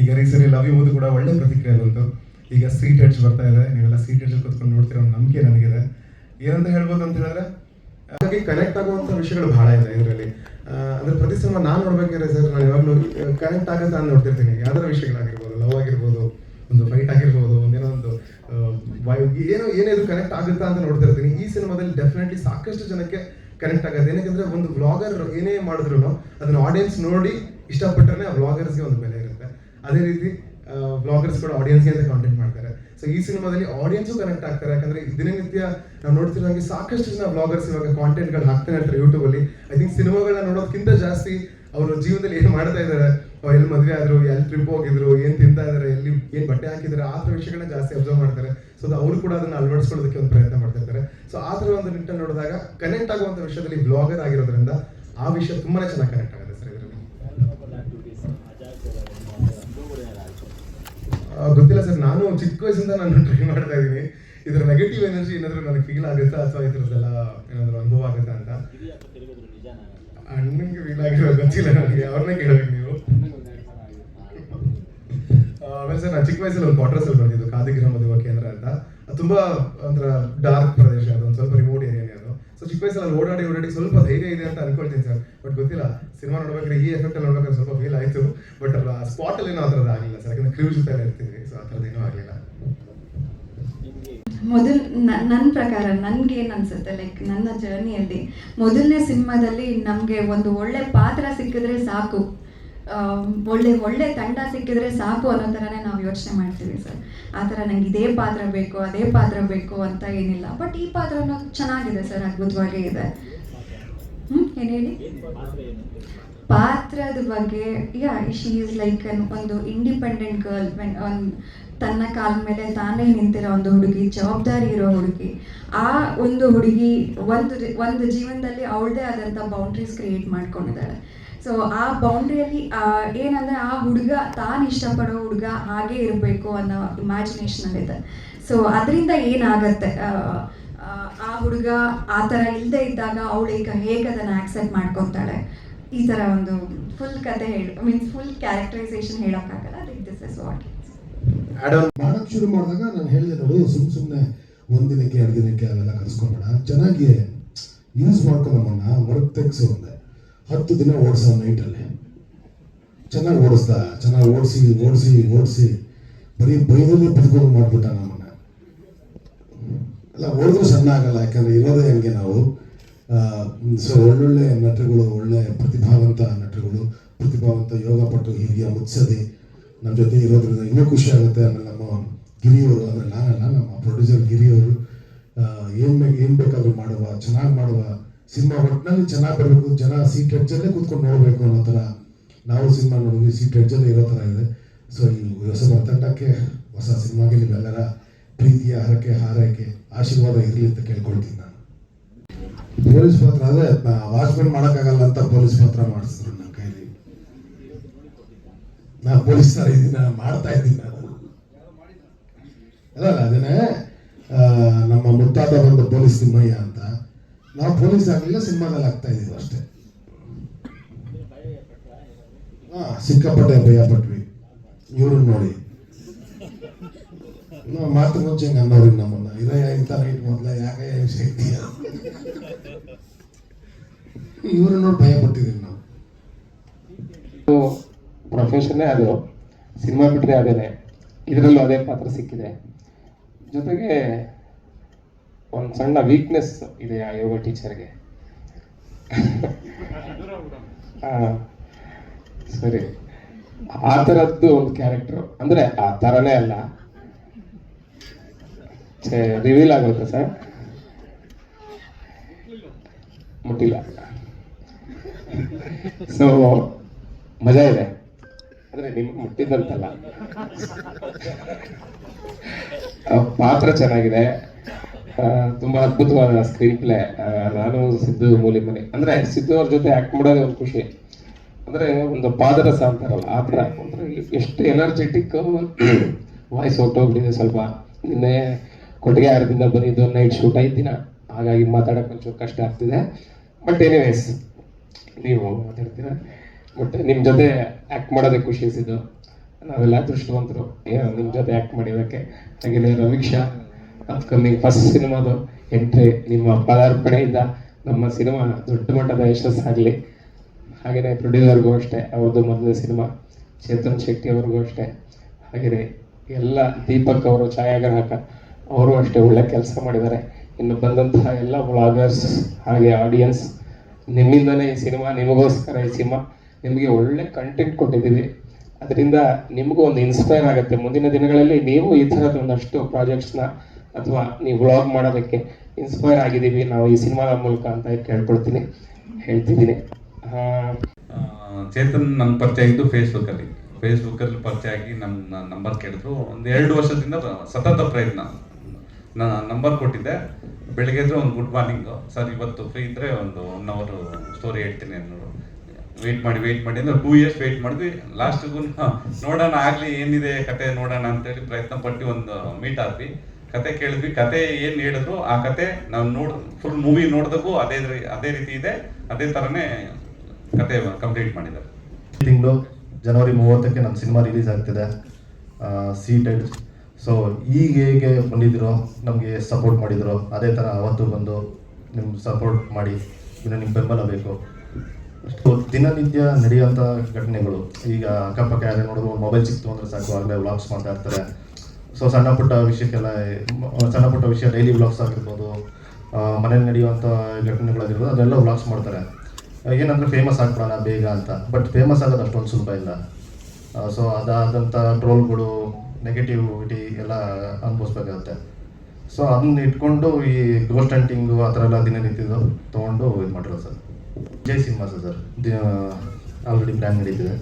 ಈಗ recently love you ಕೂಡ ಒಳ್ಳೆ ಪ್ರತಿಕ್ರಿಯೆ ಬಂತು. ಈಗ ಸೀಟ್ ಹೆಡ್ಜ್ ಬರ್ತಾ ಇದೆ. ನೀವೆಲ್ಲ ಸೀಟ್ ಎಡ್ಜ್ ಕೂತ್ಕೊಂಡು ನೋಡ್ತಿರೋ ನಂಬಿಕೆ ನನಗಿದೆ. ಏನಂತ ಹೇಳ್ಬೋದು ಅಂತ ಹೇಳಿದ್ರೆ ಹಾಗಾಗಿ ಕನೆಕ್ಟ್ ಆಗುವಂಥ ವಿಷಯಗಳು ಬಹಳ ಇದೆ ಇದರಲ್ಲಿ. ಅಂದ್ರೆ ಪ್ರತಿ ನಾನು ನೋಡ್ಬೇಕಾದ್ರೆ ಸರ್ ನಾನು ಯಾವಾಗಲೂ ಕನೆಕ್ಟ್ ಆಗುತ್ತೆ ನಾನು ನೋಡ್ತಿರ್ತೀನಿ. ಯಾವ್ದಾರ ವಿಷಯಗಳಾಗಿರ್ಬೋದು ಲವ್ ಆಗಿರ್ಬೋದು, ಒಂದು ಫೈಟ್ ಆಗಿರ್ಬೋದು, ಒಂದೇನೋ ಒಂದು ವಾಯು ಏನೋ ಏನೇದು ಕನೆಕ್ಟ್ ಆಗುತ್ತಾ ಅಂತ ನೋಡ್ತಿರ್ತೀನಿ. ಈ ಸಿನಿಮಾದಲ್ಲಿ ಡೆಫಿನೆಟ್ಲಿ ಸಾಕಷ್ಟು ಜನಕ್ಕೆ ಕನೆಕ್ಟ್ ಆಗುತ್ತೆ. ಏನಕ್ಕೆ ಒಂದು ವ್ಲಾಗರ್ ಏನೇ ಮಾಡಿದ್ರು ಅದನ್ನ ಆಡಿಯನ್ಸ್ ನೋಡಿ ಇಷ್ಟಪಟ್ಟರೆ ಆ ವ್ಲಾಗರ್ಸ್ಗೆ ಒಂದು ಬೆಲೆ ಅದೇ ರೀತಿ ಬ್ಲಾಗರ್ಸ್ ಕೂಡ ಆಡಿಯನ್ಸ್ ಅಂತ ಕಾಂಟೆಂಟ್ ಮಾಡ್ತಾರೆ. ಸೊ ಈ ಸಿನಿಮಾದಲ್ಲಿ ಆಡಿಯನ್ಸು ಕನೆಕ್ಟ್ ಆಗ್ತಾರೆ. ಯಾಕಂದ್ರೆ ದಿನನಿತ್ಯ ನಾವು ನೋಡ್ತಿರೋ ಹಾಗೆ ಸಾಕಷ್ಟು ಜನ ಬ್ಲಾಗರ್ಸ್ ಇವಾಗ ಕಾಂಟೆಂಟ್ಗಳು ಹಾಕ್ತಾನೆ ಇರ್ತಾರೆ ಯೂಟ್ಯೂಬ್ ಅಲ್ಲಿ. ಐ ಥಿಂಕ್ ಸಿನಿಮಾಗಳನ್ನ ನೋಡೋದಕ್ಕಿಂತ ಜಾಸ್ತಿ ಅವರು ಜೀವನದಲ್ಲಿ ಏನು ಮಾಡ್ತಾ ಇದ್ದಾರೆ? ಎಲ್ಲಿ ಮದುವೆ ಆದ್ರು ಎಲ್ಲಿ ಟ್ರಿಪ್ ಹೋಗಿದ್ರು, ಏನು ತಿಂತಾ ಇದಾರೆ ಎಲ್ಲಿ, ಏನು ಬಟ್ಟೆ ಹಾಕಿದ್ದಾರೆ, ಆ ಥರ ವಿಷಯಗಳನ್ನ ಜಾಸ್ತಿ ಅಬ್ಸರ್ವ್ ಮಾಡ್ತಾರೆ. ಸೊ ಅವರು ಕೂಡ ಅದನ್ನ ಅಳವಡಿಸ್ಕೊಳ್ಳೋದಕ್ಕೆ ಒಂದು ಪ್ರಯತ್ನ ಮಾಡ್ತಾ ಇರ್ತಾರೆ. ಸೊ ಆ ಥರ ಒಂದು ನಿಟ್ಟನ್ನು ನೋಡಿದಾಗ ಕನೆಕ್ಟ್ ಆಗುವಂತ ವಿಷಯದಲ್ಲಿ ಬ್ಲಾಗರ್ ಆಗಿರೋದ್ರಿಂದ ಆ ವಿಷಯ ತುಂಬಾ ಚೆನ್ನಾಗಿ ಕನೆಕ್ಟ್ ಆಗುತ್ತೆ ಸರ್ ಇದರಲ್ಲಿ ಆ, ಗೊತ್ತಿಲ್ಲ ಸರ್, ನಾನು ಚಿಕ್ಕ ವಯಸ್ಸಿಂದ ನಾನು ಟ್ರೈ ಮಾಡ್ತಾ ಇದ್ದೀನಿ. ಇದರ ನೆಗೆಟಿವ್ ಎನರ್ಜಿ ಏನಾದರೂ ನನಗೆ ಫೀಲ್ ಆಗುತ್ತಾ ಅಥವಾ ಇದ್ರದ್ದೆಲ್ಲ ಏನಾದರೂ ಅನುಭವ ಆಗುತ್ತಾ ಅಂತ? ಅಣ್ಣನಿಗೆ ಫೀಲ್ ಆಗಿರೋ ಗೊತ್ತಿಲ್ಲ ನನಗೆ, ಅವ್ರನ್ನೇ ಕೇಳಬೇಕು ನೀವು. ಆಮೇಲೆ ಸರ್, ನಾನು ಚಿಕ್ಕ ವಯಸ್ಸಲ್ಲಿ ಒಂದು ಕ್ವಾರ್ಟರ್ಸಲ್ಲಿ ಬಂದಿದ್ದು ಕಾದಿಗಿರ ಗ್ರಾಮದ ಕೇಂದ್ರ ಅಂತ. ತುಂಬ ಒಂಥರ ಡಾರ್ಕ್ ಪ್ರದೇಶ, ಅದು ಒಂದು ಸ್ವಲ್ಪ ವಯಸ್ಸಲ್ಲಿ ಓಡಾಡಿ ಓಡಾಡಿ ಸ್ವಲ್ಪ ಧೈರ್ಯ ಇದೆ ಅಂತ ಅನ್ಕೊಳ್ತೀನಿ ಸರ್. ಬಟ್ ಗೊತ್ತಿಲ್ಲ ಸಿನಿಮಾ ನೋಡ್ಬೇಕಾದ್ರೆ ಈ ಎಫೆಕ್ಟ್ ಅಲ್ಲಿ ನೋಡ್ಬೇಕಾದ್ರೆ ಸ್ವಲ್ಪ ಫೀಲ್ ಆಯ್ತು. ಬಟ್ ಸ್ಪಾಟ್ ಅಲ್ಲಿ ಏನೋ ಆ ಥರದ್ದು ಆಗಲಿಲ್ಲ ಸರ್. ಯಾಕಂದ್ರೆ ಕ್ರೀವ್ ಜೊತೆ ಎಲ್ಲ ಇರ್ತಿದ್ವಿ ಸೊ ಆ ಏನೂ ಆಗಲಿಲ್ಲ. ಮೊದಲ್ ನನ್ನ ಪ್ರಕಾರ ನನ್ಗೇನು ಅನ್ಸುತ್ತೆ ಲೈಕ್ ನನ್ನ ಜರ್ನಿಯಲ್ಲಿ ಮೊದಲನೇ ಸಿನಿಮಾದಲ್ಲಿ ನಮಗೆ ಒಂದು ಒಳ್ಳೆ ಪಾತ್ರ ಸಿಕ್ಕಿದ್ರೆ ಸಾಕು. ಆ, ಒಳ್ಳೆ ಒಳ್ಳೆ ತಂಡ ಸಿಕ್ಕಿದ್ರೆ ಸಾಕು ಅನ್ನೋ ಥರನೇ ನಾವು ಯೋಚನೆ ಮಾಡ್ತೀವಿ ಸರ್. ಆ ಥರ ನಂಗೆ ಇದೇ ಪಾತ್ರ ಬೇಕು, ಅದೇ ಪಾತ್ರ ಬೇಕು ಅಂತ ಏನಿಲ್ಲ. ಬಟ್ ಈ ಪಾತ್ರ ಚೆನ್ನಾಗಿದೆ ಸರ್, ಅದ್ಭುತವಾಗೇ ಇದೆ. ಹ್ಞೂ ಏನು ಹೇಳಿ? ಪಾತ್ರದ ಬಗ್ಗೆ ಯಾ ಶಿ ಈಸ್ ಲೈಕ್ ಒಂದು ಇಂಡಿಪೆಂಡೆಂಟ್ ಗರ್ಲ್ ಒನ್ ತನ್ನ ಕಾಲ ಮೇಲೆ ತಾನೇ ನಿಂತಿರೋ ಒಂದು ಹುಡುಗಿ, ಜವಾಬ್ದಾರಿ ಇರೋ ಹುಡುಗಿ, ಆ ಒಂದು ಹುಡುಗಿ ಒಂದು ಒಂದು ಜೀವನದಲ್ಲಿ ಅವಳದೇ ಆದಂಥ ಬೌಂಡ್ರೀಸ್ ಕ್ರಿಯೇಟ್ ಮಾಡ್ಕೊಂಡಿದ್ದಾಳೆ. ಸೊ ಆ ಬೌಂಡ್ರಿಯಲ್ಲಿ ಏನಂದ್ರೆ ಆ ಹುಡುಗ ತಾನು ಇಷ್ಟಪಡೋ ಹುಡುಗ ಹಾಗೆ ಇರಬೇಕು ಅನ್ನೋ ಇಮ್ಯಾಜಿನೇಷನ್ ಇದೆ. ಸೊ ಅದರಿಂದ ಏನಾಗತ್ತೆ? ಆ ಹುಡುಗ ಆ ಥರ ಇಲ್ಲದೆ ಇದ್ದಾಗ ಅವಳು ಈಗ ಹೇಗೆ ಅದನ್ನು ಆಕ್ಸೆಪ್ಟ್ ಮಾಡ್ಕೊತಾಳೆ? ಈ ಥರ ಒಂದು ಫುಲ್ ಕತೆ ಹೇಳಿ ಮೀನ್ಸ್ ಫುಲ್ ಕ್ಯಾರೆಕ್ಟರೈಸೇಷನ್ ಹೇಳೋಕ್ಕಾಗಲ್ಲ ಅದಕ್ಕೆ ದಿಸ್ ಇಸ್ ವಾಟ್ ಮಾಡಕ್ ಶುರು ಮಾಡಿದಾಗ ನಾನು ಹೇಳಿದೆ ನೋಡು ಸುಮ್ ಸುಮ್ಮನೆ ಒಂದ್ ದಿನಕ್ಕೆ ಎರಡು ದಿನಕ್ಕೆ ಅವೆಲ್ಲ ಕರ್ಸ್ಕೊಬೇಡ. ಚೆನ್ನಾಗಿ ಯೂಸ್ ಮಾಡ್ಕೊ ನಮ್ಮನ್ನ ಹೊರಗೆ ತೆಗ್ಸು ಅಂದೆ. ಹತ್ತು ದಿನ ಓಡಿಸೋ ನೈಟಲ್ಲಿ ಚೆನ್ನಾಗಿ ಓಡಿಸ್ದ ಚೆನ್ನಾಗಿ ಓಡಿಸಿ ಓಡಿಸಿ ಓಡಿಸಿ. ಬರೀ ಬೈದಲ್ಲೇ ಬಿದ್ಕೊಂಡು ಮಾಡ್ಬಿಟ್ಟ ನಮ್ಮನ್ನ. ಅಲ್ಲ ಓಡಿದ್ರು ಸಣ್ಣ ಆಗಲ್ಲ ಯಾಕಂದ್ರೆ ಇರೋದೇ ಹಂಗೆ ನಾವು. ಸೊ ಒಳ್ಳೊಳ್ಳೆ ನಟರುಗಳು, ಒಳ್ಳೆ ಪ್ರತಿಭಾವಂತ ನಟರುಗಳು, ಪ್ರತಿಭಾವಂತ ಯೋಗ ಪಟ್ಟು ಹಿರಿಯ ಮುಚ್ಚದೆ ನಮ್ಮ ಜೊತೆ ಇರೋದ್ರಿಂದ ಇನ್ನೂ ಖುಷಿ ಆಗುತ್ತೆ. ಆಮೇಲೆ ನಮ್ಮ ಗಿರಿಯವರು, ಅಂದರೆ ನಾನಲ್ಲ, ನಮ್ಮ ಪ್ರೊಡ್ಯೂಸರ್ ಗಿರಿಯವರು ಏನು ಬೇಕು, ಏನು ಬೇಕಾದರೂ ಮಾಡುವ, ಚೆನ್ನಾಗಿ ಮಾಡುವ, ಸಿನಿಮಾ ಒಟ್ಟಿನಲ್ಲಿ ಚೆನ್ನಾಗಿ ಬರಬೇಕು, ಜನ ಸೀಟ್ ಹೆಡ್ಜಲ್ಲೇ ಕೂತ್ಕೊಂಡು ನೋಡಬೇಕು ಅನ್ನೋ ಥರ ನಾವು ಸಿನಿಮಾ ನೋಡಿದ್ವಿ ಸೀಟ್ ಹೆಡ್ಜಲ್ಲೇ ಇರೋ ಥರ ಇದೆ. ಸೊ ಈ ಹೊಸ ತಂಡಕ್ಕೆ ಹೊಸ ಸಿನಿಮಾಗೆ ನೀವೆಲ್ಲರ ಪ್ರೀತಿಯ ಹರಕೆ, ಹಾರೈಕೆ, ಆಶೀರ್ವಾದ ಇರಲಿ ಅಂತ ಕೇಳ್ಕೊಳ್ತೀನಿ ನಾನು. ಪೊಲೀಸ್ ಪತ್ರ ಅದೇ ವಾಚ್ಮೆನ್ ಮಾಡೋಕ್ಕಾಗಲ್ಲ ಅಂತ ಪೊಲೀಸ್ ಪತ್ರ ಮಾಡಿಸಿದ್ರು ನನ್ನ ಕೈಲಿ. ನಾ ಪೊಲೀಸ್ ತರ ಇದೀನ ಮಾಡ್ತಾ ಇದ್ದೀನಿ ನಾನು ಅಲ್ಲ ಅದೇನೆ ಆ, ನಮ್ಮ ಮುತ್ತಾತ ಒಂದು ಪೊಲೀಸ್ ತಿಮ್ಮಯ್ಯ ಅಂತ. ನಾವು ಪೊಲೀಸ್ ಆಗಲಿಲ್ಲ ಸಿನಿಮಾದಲ್ಲಿ ಆಗ್ತಾ ಇದ್ದೀವಿ ಅಷ್ಟೇ. ಹಾ ಸಿಕ್ಕಾಪಟ್ಟೆ ಭಯ ಪಟ್ವಿ ಇವ್ರನ್ನ ನೋಡಿ. ನಾವು ಮಾತು ಮುಂಚೆ ಹಿಂಗೆ ಅನ್ನೋರಿಗೆ ನಮ್ಮನ್ನ ಇರಯ್ಯ ಇಂಥ ನೈಟ್ ಮೊದಲ, ಯಾಕೆ ಶಕ್ತಿ? ಇವ್ರನ್ನ ನೋಡಿ ಭಯ ಪಟ್ಟಿದ್ದೀವಿ ನಾವು. ಪ್ರೊಫೆಷನ್ನೇ ಅದು ಸಿನಿಮಾ ಬಿಟ್ಟರೆ ಅದೇನೆ. ಇದರಲ್ಲೂ ಅದೇ ಪಾತ್ರ ಸಿಕ್ಕಿದೆ. ಜೊತೆಗೆ ಒಂದು ಸಣ್ಣ ವೀಕ್ನೆಸ್ ಇದೆ ಆ ಯೋಗ ಟೀಚರ್ಗೆ ಸರಿ. ಆ ಥರದ್ದು ಒಂದು ಕ್ಯಾರೆಕ್ಟರ್ ಅಂದರೆ ಆ ಥರನೇ ಅಲ್ಲ. ರಿವೀಲ್ ಆಗುತ್ತೆ ಸರ್ ಮುಟ್ಟಿಲ್ಲ. ಸೊ ಮಜಾ ಇದೆ. ಅಂದ್ರೆ ನಿಮ್ಗೆ ಮುಟ್ಟಿದ್ದಂತಲ್ಲ. ಪಾತ್ರ ಚೆನ್ನಾಗಿದೆ. ತುಂಬಾ ಅದ್ಭುತವಾದ ಸ್ಕ್ರೀನ್ ಪ್ಲೇ ನಾನು ಸಿದ್ದು ಮೂಲಿಮನೆ. ಅಂದ್ರೆ ಸಿದ್ದು ಅವ್ರ ಜೊತೆ ಆಕ್ಟ್ ಮಾಡೋದೇ ಒಂದು ಖುಷಿ. ಅಂದ್ರೆ ಒಂದು ಪಾದರಸ ಅಂತಾರಲ್ಲ ಆ ಥರ ಅಂದ್ರೆ ಎಷ್ಟು ಎನರ್ಜೆಟಿಕ್ ವಾಯ್ಸ್ ಹೊಟ್ಟೋಗ್ಬಿಟ್ಟಿದೆ ಸ್ವಲ್ಪ. ನಿನ್ನೆ ಕೊಟ್ಟಿಗೆ ಆರದಿಂದ ಬಂದಿದ್ದು ನೈಟ್ ಶೂಟ್ ಐದು ಹಾಗಾಗಿ ಮಾತಾಡಕ್ಕೆ ಒಂಚೂರು ಕಷ್ಟ ಆಗ್ತಿದೆ. ಬಟ್ ಎನಿವೇಸ್ ನೀವು ಮಾತಾಡ್ತೀರಾ? ಬಟ್ ನಿಮ್ಮ ಜೊತೆ ಆ್ಯಕ್ಟ್ ಮಾಡೋದೇ ಖುಷಿ ಅನಿಸಿದ್ದು. ನಾವೆಲ್ಲ ಅದೃಷ್ಟವಂತರು ನಿಮ್ಮ ಜೊತೆ ಆ್ಯಕ್ಟ್ ಮಾಡಿದ್ದಕ್ಕೆ ಹಾಗೆಯೇ ರವೀಕ್ಷಾ ಅಪ್ಕಮಿಂಗ್ ಫಸ್ಟ್ ಸಿನಿಮಾದು ಎಂಟ್ರಿ ನಿಮ್ಮ ಪದಾರ್ಪಣೆಯಿಂದ ನಮ್ಮ ಸಿನಿಮಾ ದೊಡ್ಡ ಮಟ್ಟದ ಯಶಸ್ಸಾಗಲಿ ಹಾಗೆಯೇ ಪ್ರೊಡ್ಯೂಸರ್ಗೂ ಅಷ್ಟೇ, ಅವ್ರದ್ದು ಮೊದಲನೇ ಸಿನಿಮಾ ಚೇತನ್ ಶೆಟ್ಟಿ ಅವ್ರಿಗೂ ಅಷ್ಟೇ. ಹಾಗೆಯೇ ಎಲ್ಲ ದೀಪಕ್ ಅವರು ಛಾಯಾಗ್ರಾಹಕ ಅವರು ಅಷ್ಟೇ ಒಳ್ಳೆ ಕೆಲಸ ಮಾಡಿದ್ದಾರೆ. ಇನ್ನು ಬಂದಂತಹ ಎಲ್ಲ ಬ್ಲಾಗರ್ಸ್ ಹಾಗೆ ಆಡಿಯನ್ಸ್ ನಿಮ್ಮಿಂದನೇ ಈ ಸಿನಿಮಾ, ನಿಮಗೋಸ್ಕರ ಈ ಸಿನಿಮಾ ನಿಮಗೆ ಒಳ್ಳೆ ಕಂಟೆಂಟ್ ಕೊಟ್ಟಿದ್ದೀವಿ. ಅದರಿಂದ ನಿಮಗೂ ಒಂದು ಇನ್ಸ್ಪೈರ್ ಆಗುತ್ತೆ. ಮುಂದಿನ ದಿನಗಳಲ್ಲಿ ನೀವು ಈ ಥರದ ಒಂದಷ್ಟು ಪ್ರಾಜೆಕ್ಟ್ಸ್ನ ಅಥವಾ ನೀವು ವ್ಲಾಗ್ ಮಾಡೋದಕ್ಕೆ ಇನ್ಸ್ಪೈರ್ ಆಗಿದ್ದೀವಿ. ನಾವು ಈ ಸಿನಿಮಾದ ಮೂಲಕ ಅಂತ ಕೇಳ್ಕೊಳ್ತೀನಿ. ಹೇಳ್ತಿದ್ದೀನಿ. ಚೇತನ್ ನನ್ನ ಪರಿಚಯ ಆಗಿದ್ದು ಫೇಸ್ಬುಕ್ಕಲ್ಲಿ ಫೇಸ್ಬುಕ್ಕಲ್ಲಿ ಪರಿಚಯ ಆಗಿ ನಮ್ಮ ನಂಬರ್ ಕೇಳಿದ್ರು. ಒಂದು ಎರಡು ವರ್ಷದಿಂದ ಸತತ ಪ್ರಯತ್ನ. ನಾನು ನಂಬರ್ ಕೊಟ್ಟಿದ್ದೆ. ಬೆಳಿಗ್ಗೆ ಇದ್ರೆ ಒಂದು ಗುಡ್ ಮಾರ್ನಿಂಗು. ಸರ್, ಇವತ್ತು ಫ್ರೀ ಇದ್ದರೆ ಒಂದು ಒನ್ ಅವರು ಸ್ಟೋರಿ ಹೇಳ್ತೀನಿ ಅನ್ನೋರು. ವೆಯ್ಟ್ ಮಾಡಿ ವೆಯ್ಟ್ ಮಾಡಿ ಅಂದ್ರೆ ಟೂ ಇಯರ್ಸ್ ವೆಯ್ಟ್ ಮಾಡಿದ್ವಿ. ಲಾಸ್ಟಿಗೂ ನೋಡೋಣ, ಆಗಲಿ ಏನಿದೆ ಕತೆ ನೋಡೋಣ ಅಂತೇಳಿ ಪ್ರಯತ್ನ ಪಟ್ಟು ಒಂದು ಮೀಟ್ ಆದ್ವಿ. ಕತೆ ಕೇಳಿದ್ವಿ. ಕತೆ ಏನು ಹೇಳಿದ್ರು, ಆ ಕತೆ ನಾವು ನೋಡ್ ಫುಲ್ ಮೂವಿ ನೋಡಿದಾಗೂ ಅದೇ ಅದೇ ರೀತಿ ಇದೆ. ಅದೇ ಥರನೇ ಕತೆ ಕಂಪ್ಲೀಟ್ ಮಾಡಿದ್ದಾರೆ. ತಿಂಗಳು ಜನವರಿ ಮೂವತ್ತಕ್ಕೆ ನಮ್ಮ ಸಿನಿಮಾ ರಿಲೀಸ್ ಆಗ್ತಿದೆ. ಸೀಟೆಡ್ ಸೊ ಈಗ ಹೇಗೆ ಬಂದಿದ್ದೀರೋ, ನಮಗೆ ಸಪೋರ್ಟ್ ಮಾಡಿದ್ರು ಅದೇ ಥರ ಅವತ್ತು ಬಂದು ನಿಮ್ಮ ಸಪೋರ್ಟ್ ಮಾಡಿ, ಇನ್ನು ನಿಮ್ಮ ಬೆಂಬಲ ಬೇಕು. ಸೊ ದಿನನಿತ್ಯ ನಡೆಯುವಂಥ ಘಟನೆಗಳು. ಈಗ ಅಕ್ಕಪಕ್ಕ ಯಾರೇ ನೋಡಿದ್ರು ಮೊಬೈಲ್ ಸಿಕ್ತು ಅಂದರೆ ಸಾಕು, ಆಗಲೇ ವ್ಲಾಗ್ಸ್ ಮಾಡ್ತಾ ಇರ್ತಾರೆ. ಸೊ ಸಣ್ಣ ಪುಟ್ಟ ವಿಷಯಕ್ಕೆಲ್ಲ, ಸಣ್ಣ ಪುಟ್ಟ ವಿಷಯ ಡೈಲಿ ವ್ಲಾಗ್ಸ್ ಆಗಿರ್ಬೋದು ಮನೇಲಿ ನಡೆಯುವಂಥ ಘಟನೆಗಳಾಗಿರ್ಬೋದು, ಅದೆಲ್ಲ ವ್ಲಾಗ್ಸ್ ಮಾಡ್ತಾರೆ. ಏನಂದ್ರೆ ಫೇಮಸ್ ಆಗ್ಬಿಡೋಣ ಬೇಗ ಅಂತ. ಬಟ್ ಫೇಮಸ್ ಆಗೋದು ಅಷ್ಟೊಂದು ಸುಲಭ ಇಲ್ಲ. ಸೊ ಅದಾದಂಥ ಟ್ರೋಲ್ಗಳು ನೆಗೆಟಿವಿಟಿ ಎಲ್ಲ ಅನುಭವಿಸ್ಬೇಕಾಗುತ್ತೆ ಸೊ ಅದನ್ನ ಇಟ್ಕೊಂಡು ಈ ಗೋಸ್ಟ್ ಹಂಟಿಂಗು ಆ ಥರ ಎಲ್ಲ ದಿನನಿತ್ಯದ್ದು ತೊಗೊಂಡು ಇದು ಮಾಡಿರೋದು sir. Jai cinema sir. Already plan ನಡೀತಿದೆ.